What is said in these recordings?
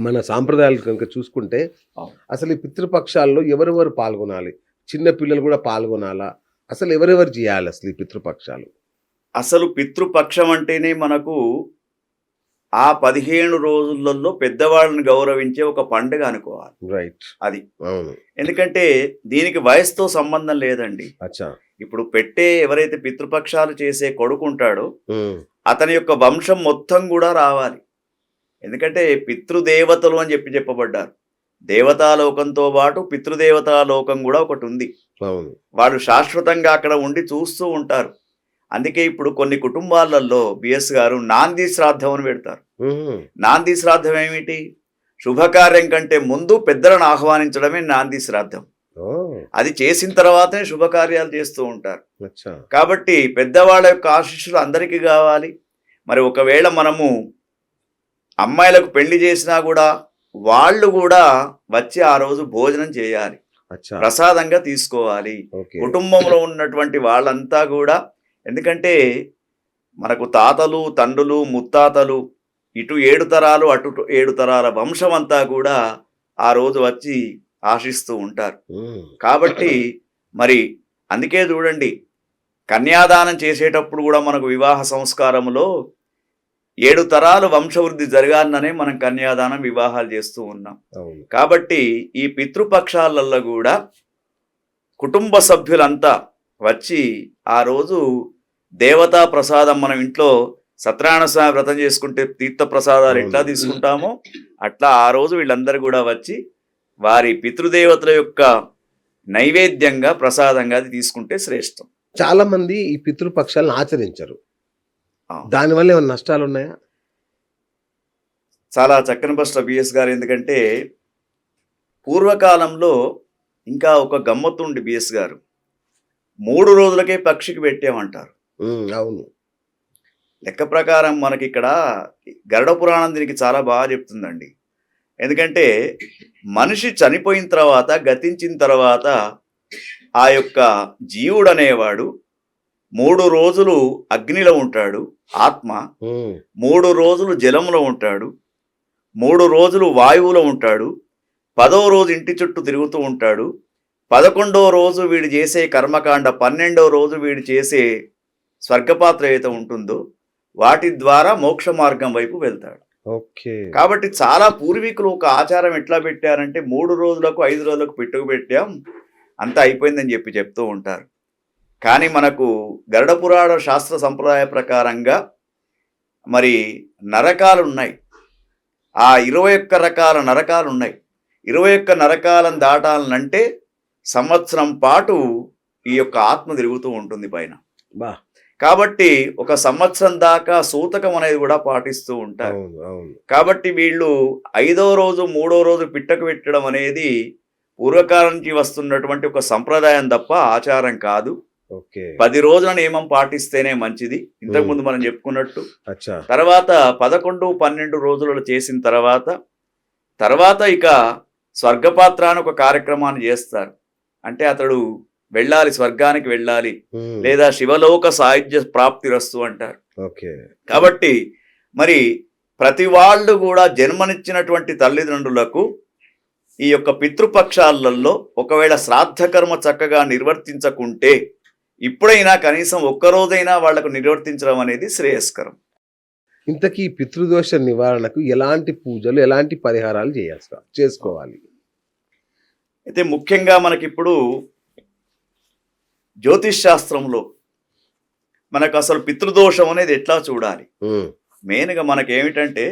మన సాంప్రదాయాలు కనుక చూసుకుంటే. అసలు ఈ పితృపక్షాల్లో ఎవరెవరు పాల్గొనాలి? చిన్న పిల్లలు కూడా పాల్గొనాలా? అసలు ఎవరెవరు చేయాలి అసలు ఈ పితృపక్షాలు? అసలు పితృపక్షం అంటేనే మనకు ఆ పదిహేను రోజులలో పెద్దవాళ్ళని గౌరవించే ఒక పండుగ అనుకోవాలి. రైట్ అది. ఎందుకంటే దీనికి వయసుతో సంబంధం లేదండి. అచ్చా. ఇప్పుడు పెట్టే ఎవరైతే పితృపక్షాలు చేసే కొడుకు ఉంటాడో ఉమ్, అతని యొక్క వంశం మొత్తం కూడా రావాలి. ఎందుకంటే పితృదేవతలు అని చెప్పి చెప్పబడ్డారు. దేవతాలోకంతో పాటు పితృదేవతాలోకం కూడా ఒకటి ఉంది. వాళ్ళు శాశ్వతంగా అక్కడ ఉండి చూస్తూ ఉంటారు. అందుకే ఇప్పుడు కొన్ని కుటుంబాలలో బిఎస్ గారు నాంది శ్రాద్ధం అని పెడతారు. నాంది శ్రాద్ధం ఏమిటి? శుభకార్యం కంటే ముందు పెద్దలను ఆహ్వానించడమే నాంది శ్రాద్ధం. అది చేసిన తర్వాతనే శుభకార్యాలు చేస్తూ ఉంటారు. కాబట్టి పెద్దవాళ్ళ యొక్క ఆశీస్సులు అందరికీ కావాలి. మరి ఒకవేళ మనము అమ్మాయిలకు పెళ్ళి చేసినా కూడా వాళ్ళు కూడా వచ్చి ఆ రోజు భోజనం చేయాలి. ప్రసాదంగా తీసుకోవాలి. కుటుంబంలో ఉన్నటువంటి వాళ్ళంతా కూడా ఎందుకంటే మనకు తాతలు తండ్రులు ముత్తాతలు ఇటు ఏడు తరాలు అటు ఏడు తరాల వంశం అంతా కూడా ఆ రోజు వచ్చి ఆశిస్తూ ఉంటారు. కాబట్టి మరి అందుకే చూడండి కన్యాదానం చేసేటప్పుడు కూడా మనకు వివాహ సంస్కారంలో ఏడు తరాలు వంశవృద్ధి జరగాలనే మనం కన్యాదానం వివాహాలు చేస్తూ ఉన్నాం. కాబట్టి ఈ పితృపక్షాలలో కూడా కుటుంబ సభ్యులంతా వచ్చి ఆ రోజు దేవతా ప్రసాదం మనం ఇంట్లో సత్యనారాయణ స్వామి వ్రతం చేసుకుంటే తీర్థ ప్రసాదాలు ఎట్లా తీసుకుంటామో అట్లా ఆ రోజు వీళ్ళందరూ కూడా వచ్చి వారి పితృదేవతల యొక్క నైవేద్యంగా ప్రసాదంగా అది తీసుకుంటే శ్రేష్టం. చాలా మంది ఈ పితృపక్షాలను ఆచరించరు. దానివల్ల ఏమైనా నష్టాలు ఉన్నాయా? చాలా చక్కని బస్టర్ బిఎస్ గారు. ఎందుకంటే పూర్వకాలంలో ఇంకా ఒక గమ్మత్తు ఉండి బిఎస్ గారు. మూడు రోజులకే పక్షికి పెట్టామంటారు. అవును. లెక్క ప్రకారం మనకి ఇక్కడ గరుడ పురాణం దీనికి చాలా బాగా చెప్తుందండి. ఎందుకంటే మనిషి చనిపోయిన తర్వాత గతించిన తర్వాత ఆ యొక్క జీవుడు అనేవాడు మూడు రోజులు అగ్నిలో ఉంటాడు ఆత్మ. మూడు రోజులు జలంలో ఉంటాడు. మూడు రోజులు వాయువులో ఉంటాడు. పదో రోజు ఇంటి చుట్టూ తిరుగుతూ ఉంటాడు. పదకొండో రోజు వీడు చేసే కర్మకాండ పన్నెండో రోజు వీడు చేసే స్వర్గపాత్ర ఏదైతే ఉంటుందో వాటి ద్వారా మోక్ష మార్గం వైపు వెళ్తాడు. ఓకే. కాబట్టి చాలా పూర్వీకులు ఒక ఆచారం ఎట్లా పెట్టారంటే మూడు రోజులకు ఐదు రోజులకు పెట్టుకు పెట్టాం అంతా అయిపోయిందని చెప్పి చెప్తూ ఉంటారు. కానీ మనకు గరుడ పురాణ శాస్త్ర సంప్రదాయ ప్రకారంగా మరి నరకాలు ఉన్నాయి ఆ ఇరవై ఒక్క రకాల నరకాలు ఉన్నాయి ఇరవై ఒక్క నరకాలను దాటాలనంటే సంవత్సరం పాటు ఈ యొక్క ఆత్మ తిరుగుతూ ఉంటుంది పైన. బా. కాబట్టి ఒక సంవత్సరం దాకా సూతకం అనేది కూడా పాటిస్తూ ఉంటారు. కాబట్టి వీళ్ళు ఐదో రోజు మూడో రోజు పిట్టకు పెట్టడం అనేది పూర్వకాలం నుంచి వస్తున్నటువంటి ఒక సంప్రదాయం తప్ప ఆచారం కాదు. పది రోజుల నియమం పాటిస్తేనే మంచిది. ఇంతకు ముందు మనం చెప్పుకున్నట్టు. తర్వాత పదకొండు పన్నెండు రోజులలో చేసిన తర్వాత తర్వాత ఇక స్వర్గపాత్ర అని ఒక కార్యక్రమాన్ని చేస్తారు. అంటే అతడు వెళ్ళాలి స్వర్గానికి వెళ్ళాలి. లేదా శివలోక సాహిత్య ప్రాప్తి రస్తు అంటారు. ఓకే. కాబట్టి మరి ప్రతి వాళ్ళు కూడా జన్మనిచ్చినటువంటి తల్లిదండ్రులకు ఈ యొక్క పితృపక్షాలలో ఒకవేళ శ్రాద్ధ కర్మ చక్కగా నిర్వర్తించకుంటే ఇప్పుడైనా కనీసం ఒక్కరోజైనా వాళ్ళకు నిర్వర్తించడం అనేది శ్రేయస్కరం. ఇంతకీ పితృదోష నివారణకు ఎలాంటి పూజలు ఎలాంటి పరిహారాలు చేయాల్సి చేసుకోవాలి? అయితే ముఖ్యంగా మనకిప్పుడు జ్యోతిష్ శాస్త్రంలో మనకు అసలు పితృదోషం అనేది ఎట్లా చూడాలి? మెయిన్గా మనకి ఏమిటంటే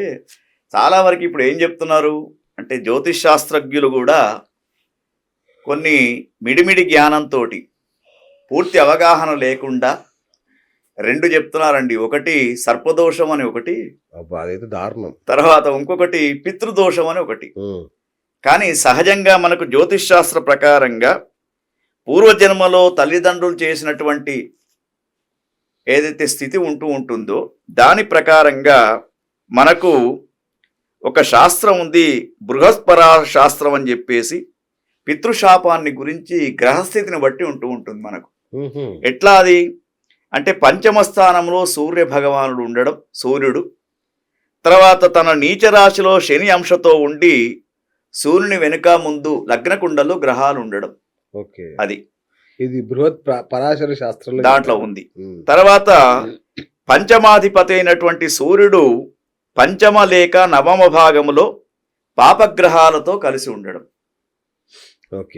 చాలా వరకు ఇప్పుడు ఏం చెప్తున్నారు? అంటే జ్యోతిష్ శాస్త్రజ్ఞులు కూడా కొన్ని మిడిమిడి జ్ఞానంతో పూర్తి అవగాహన లేకుండా రెండు చెప్తున్నారండి. ఒకటి సర్పదోషం అని ఒకటి అదైతే దారుణం. తర్వాత ఇంకొకటి పితృదోషం అని ఒకటి. కానీ సహజంగా మనకు జ్యోతిష్ శాస్త్ర ప్రకారంగా పూర్వజన్మలో తల్లిదండ్రులు చేసినటువంటి ఏదైతే స్థితి ఉంటూ ఉంటుందో దాని ప్రకారంగా మనకు ఒక శాస్త్రం ఉంది బృహస్పరా శాస్త్రం అని చెప్పేసి పితృశాపాన్ని గురించి గ్రహస్థితిని బట్టి ఉంటూ ఉంటుంది మనకు. ఎట్లా అది? అంటే పంచమ స్థానంలో సూర్య భగవానుడు ఉండడం సూర్యుడు. తర్వాత తన నీచ రాశిలో శని అంశతో ఉండి సూర్యుని వెనుక ముందు లగ్న కుండలో గ్రహాలు ఉండడం. ఓకే. అది. ఇది బృహత్ ప్ర- పరాశర శాస్త్రంలో దాంట్లో. ఉంది. తర్వాత పంచమాధిపతి అయినటువంటి సూర్యుడు పంచమ లేక నవమ భాగములో పాపగ్రహాలతో కలిసి ఉండడం.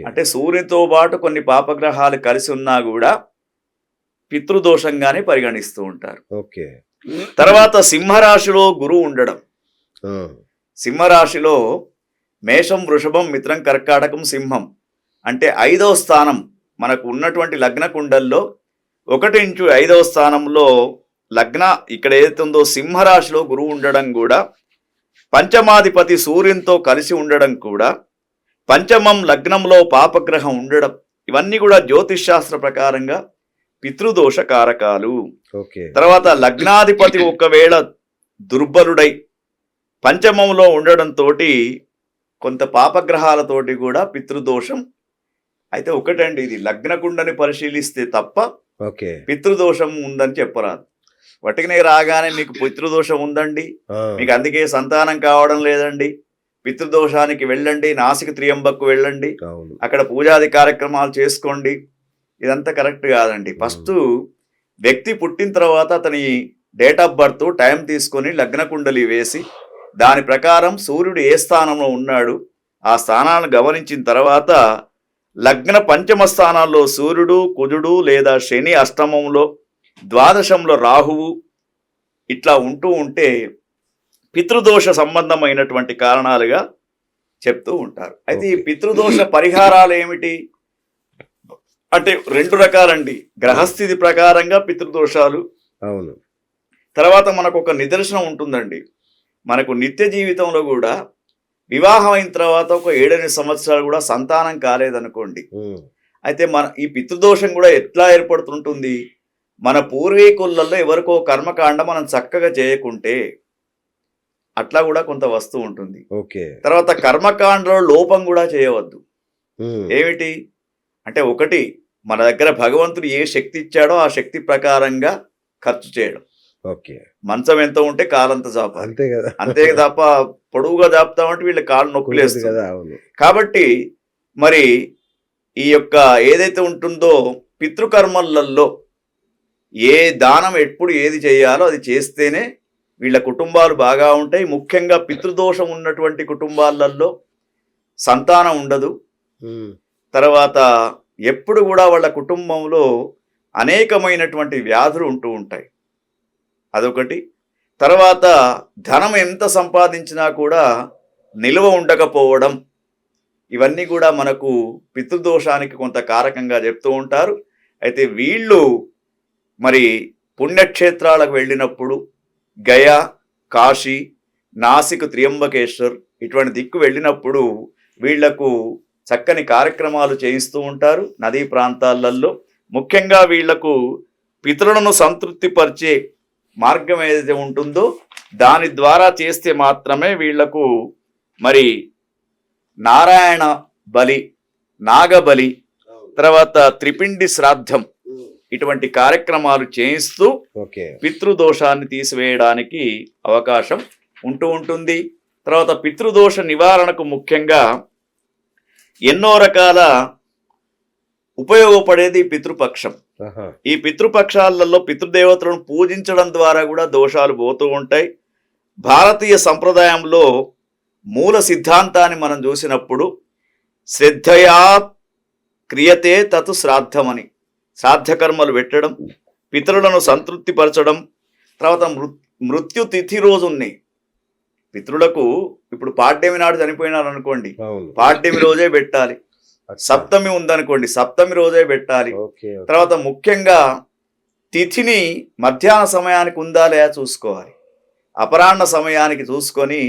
అంటే సూర్యునితో పాటు కొన్ని పాపగ్రహాలు కలిసి ఉన్నా కూడా పితృదోషంగానే పరిగణిస్తూ ఉంటారు. ఓకే. తర్వాత సింహరాశిలో గురువు ఉండడం. సింహరాశిలో మేషం వృషభం మిత్రం కర్కాటకం సింహం అంటే ఐదవ స్థానం మనకు ఉన్నటువంటి లగ్న కుండల్లో ఒకటి ఇంచు ఐదవ స్థానంలో లగ్న ఇక్కడ ఏదైతే ఉందో సింహరాశిలో గురువు ఉండడం కూడా పంచమాధిపతి సూర్యునితో కలిసి ఉండడం కూడా పంచమం లగ్నంలో పాపగ్రహం ఉండడం ఇవన్నీ కూడా జ్యోతిష్ శాస్త్ర ప్రకారంగా పితృదోష కారకాలు ఓకే. తర్వాత లగ్నాధిపతి ఒకవేళ దుర్బలుడై పంచమంలో ఉండడంతో కొంత పాపగ్రహాలతోటి కూడా పితృదోషం అయితే ఒకటండి ఇది లగ్నకుండని పరిశీలిస్తే తప్ప ఓకే. పితృదోషం ఉందని చెప్పరాదు. వటికనే రాగానే మీకు పితృదోషం ఉందండి. మీకు అందుకే సంతానం కావడం లేదండి. పితృదోషానికి వెళ్ళండి నాసిక త్రియంబక్కు వెళ్ళండి అక్కడ పూజాది కార్యక్రమాలు చేసుకోండి. ఇదంతా కరెక్ట్ కాదండి. ఫస్ట్ వ్యక్తి పుట్టిన తర్వాత అతని డేట్ ఆఫ్ బర్త్ టైం తీసుకొని లగ్న కుండలి వేసి దాని ప్రకారం సూర్యుడు ఏ స్థానంలో ఉన్నాడు ఆ స్థానాలను గమనించిన తర్వాత లగ్న పంచమ స్థానాల్లో సూర్యుడు కుజుడు లేదా శని అష్టమంలో ద్వాదశంలో రాహువు ఇట్లా ఉంటూ ఉంటే పితృదోష సంబంధమైనటువంటి కారణాలుగా చెప్తూ ఉంటారు. అయితే ఈ. పితృదోష పరిహారాలు ఏమిటి అంటే రెండు రకాలండి. గ్రహస్థితి ప్రకారంగా పితృదోషాలు. అవును. తర్వాత మనకు ఒక నిదర్శనం ఉంటుందండి. మనకు నిత్య జీవితంలో కూడా వివాహం అయిన తర్వాత ఒక ఏడెనిమిది సంవత్సరాలు కూడా సంతానం కాలేదనుకోండి. అయితే మన ఈ పితృదోషం కూడా ఎట్లా ఏర్పడుతుంటుంది? మన పూర్వీకులలో ఎవరికో కర్మకాండ మనం చక్కగా చేయకుంటే అట్లా కూడా కొంత వస్తూ ఉంటుంది. ఓకే. తర్వాత కర్మకాండలో లోపం కూడా చేయవద్దు. ఏమిటి? అంటే ఒకటి మన దగ్గర భగవంతుడు ఏ శక్తి ఇచ్చాడో ఆ శక్తి ప్రకారంగా ఖర్చు చేయడం. ఓకే. మంచం ఎంత ఉంటే కాలంత చాపాలి అంతే కదా. అంతే తప్ప పొడవుగా చాపుతామంటే వీళ్ళ కాళ్ళు నొప్పులేస్తుంది. కదా కాబట్టి మరి ఈ యొక్క ఏదైతే ఉంటుందో పితృకర్మలలో ఏ దానం ఎప్పుడు ఏది చేయాలో అది చేస్తేనే వీళ్ళ కుటుంబాలు బాగా ఉంటాయి. ముఖ్యంగా పితృదోషం ఉన్నటువంటి కుటుంబాలలో సంతానం ఉండదు. తర్వాత ఎప్పుడు కూడా వాళ్ళ కుటుంబంలో అనేకమైనటువంటి వ్యాధులు ఉంటూ ఉంటాయి. అదొకటి. తర్వాత ధనం ఎంత సంపాదించినా కూడా నిల్వ ఉండకపోవడం. ఇవన్నీ కూడా మనకు పితృదోషానికి కొంత కారకంగా చెప్తూ ఉంటారు. అయితే వీళ్ళు మరి పుణ్యక్షేత్రాలకు వెళ్ళినప్పుడు గయా కాశీ నాసిక్ త్రియంబకేశ్వర్ ఇటువంటి దిక్కు వెళ్ళినప్పుడు వీళ్ళకు చక్కని కార్యక్రమాలు చేయిస్తూ ఉంటారు నదీ ప్రాంతాలలో ముఖ్యంగా వీళ్ళకు పితరులను సంతృప్తిపరిచే మార్గం ఏదైతే ఉంటుందో దాని ద్వారా చేస్తే మాత్రమే వీళ్ళకు మరి నారాయణ బలి నాగబలి తర్వాత త్రిపిండి శ్రాద్ధం ఇటువంటి కార్యక్రమాలు చేయిస్తూ ఓకే. పితృదోషాన్ని తీసివేయడానికి అవకాశం ఉంటూ ఉంటుంది. తర్వాత పితృదోష నివారణకు ముఖ్యంగా ఎన్నో రకాల ఉపయోగపడేది పితృపక్షం. ఈ పితృపక్షాలలో పితృదేవతలను పూజించడం ద్వారా కూడా దోషాలు పోతూ ఉంటాయి. భారతీయ సంప్రదాయంలో మూల సిద్ధాంతాన్ని మనం చూసినప్పుడు శ్రద్ధయా క్రియతే తతు శ్రాద్ధమని. శ్రాద్ధకర్మలు పెట్టడం పితరులను సంతృప్తిపరచడం తర్వాత మృ మృత్యు తిథి రోజుని పితరులకు ఇప్పుడు పాడ్యమి నాడు చనిపోయినారు అనుకోండి పాడ్యమి రోజే పెట్టాలి. సప్తమి ఉందనుకోండి సప్తమి రోజే పెట్టాలి. తర్వాత ముఖ్యంగా తిథిని మధ్యాహ్న సమయానికి ఉందా లేదా చూసుకోవాలి. అపరాహ్న సమయానికి చూసుకొని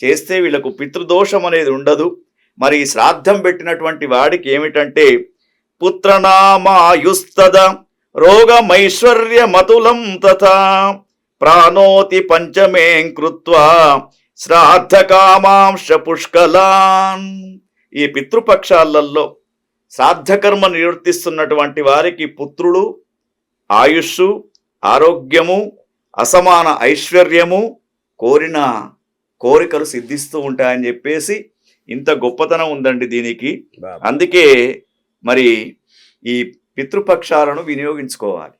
చేస్తే వీళ్ళకు పితృదోషం అనేది ఉండదు. మరి శ్రాద్ధం పెట్టినటువంటి వాడికి ఏమిటంటే పుత్రనామాయుస్తద రోగమైశ్వర్యమతులం తథా. ప్రాణోతి పంచమేం కృత్వా శ్రాద్ధ కామాంశ పుష్కలాన్. ఈ పితృపక్షాలలో శ్రాద్ధకర్మ నిర్వర్తిస్తున్నటువంటి వారికి పుత్రుడు ఆయుష్షు ఆరోగ్యము అసమాన ఐశ్వర్యము కోరిన కోరికలు సిద్ధిస్తూ ఉంటాయని చెప్పేసి ఇంత గొప్పతనం ఉందండి దీనికి. అందుకే మరి ఈ పితృపక్షాలను వినియోగించుకోవాలి.